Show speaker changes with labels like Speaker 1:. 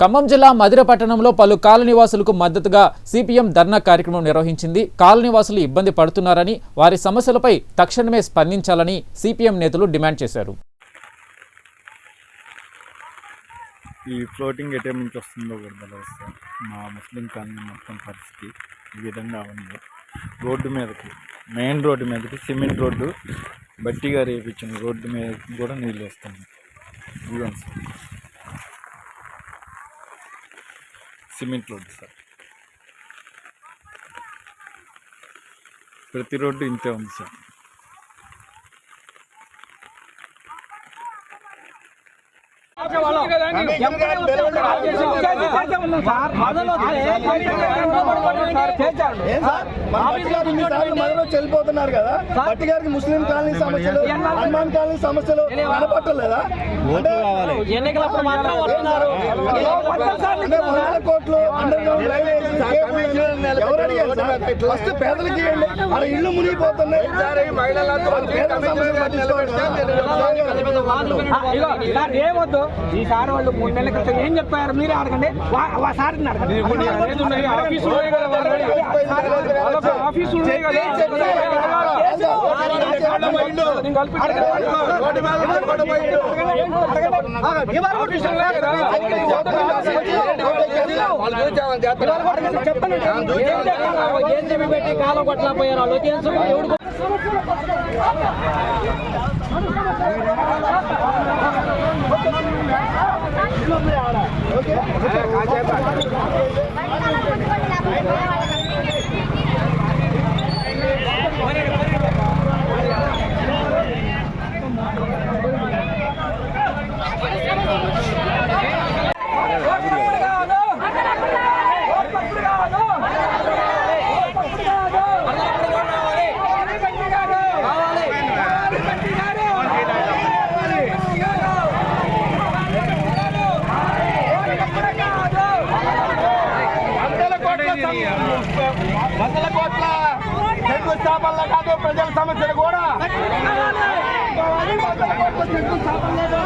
Speaker 1: ఖమ్మం జిల్లా మదిర పట్టణంలో పలు కాలనీవాసులకు మద్దతుగా సిపిఎం ధర్నా కార్యక్రమం నిర్వహించింది. కాలనీవాసులు ఇబ్బంది పడుతున్నారని వారి సమస్యలపై తక్షణమే స్పందించాలని సిపిఎం నేతలు డిమాండ్ చేశారు.
Speaker 2: ఈ ఫ్లోటింగ్ ఎటెం నుంచి వస్తుందో కూడా మా ముస్లిం కాలనీ మొత్తం పరిస్థితి ఈ విధంగా ఉంది. రోడ్డు మీదకి మెయిన్ రోడ్డు మీదకి సిమెంట్ రోడ్డు బట్టిగా రేపించిన రోడ్డు మీద కూడా నీళ్ళు వస్తుంది ఇవ్వండి సార్ సిమెంట్ రోడ్డు సార్. ప్రతి రోడ్డు ఇంతే ఉంది సార్.
Speaker 3: వెళ్ళిపోతున్నారు కదా భట్టి గారికి ముస్లిం కాలనీ సమస్యలు హనుమాన్ కాలనీ సమస్యలు కనపట్టలేదా?
Speaker 4: ఎన్నికలప్పుడు
Speaker 3: కోట్లు అండర్ గ్రౌండ్ రైల్వే ఫస్ట్ పేదలకి ఇవ్వండి అక్కడ ఇల్లు మునిగిపోతున్నాయి
Speaker 4: ఏమొద్దు ఈ సార్ వాళ్ళు మూడు నెలల క్రితం ఏం చెప్పారు మీరే అడగండి వా- అడగండి ఆఫీసులు ఉన్నాయి కదా చెప్పండి. పెట్టి కాలం కొట్టలేకపోయారు వాళ్ళు తెలుసు ఎవడు?
Speaker 3: వందల కోట్ల శంకుస్థాపనలు కాదు ప్రజల సమస్యలు కూడా. వందల కోట్ల శంకుస్థాపనలు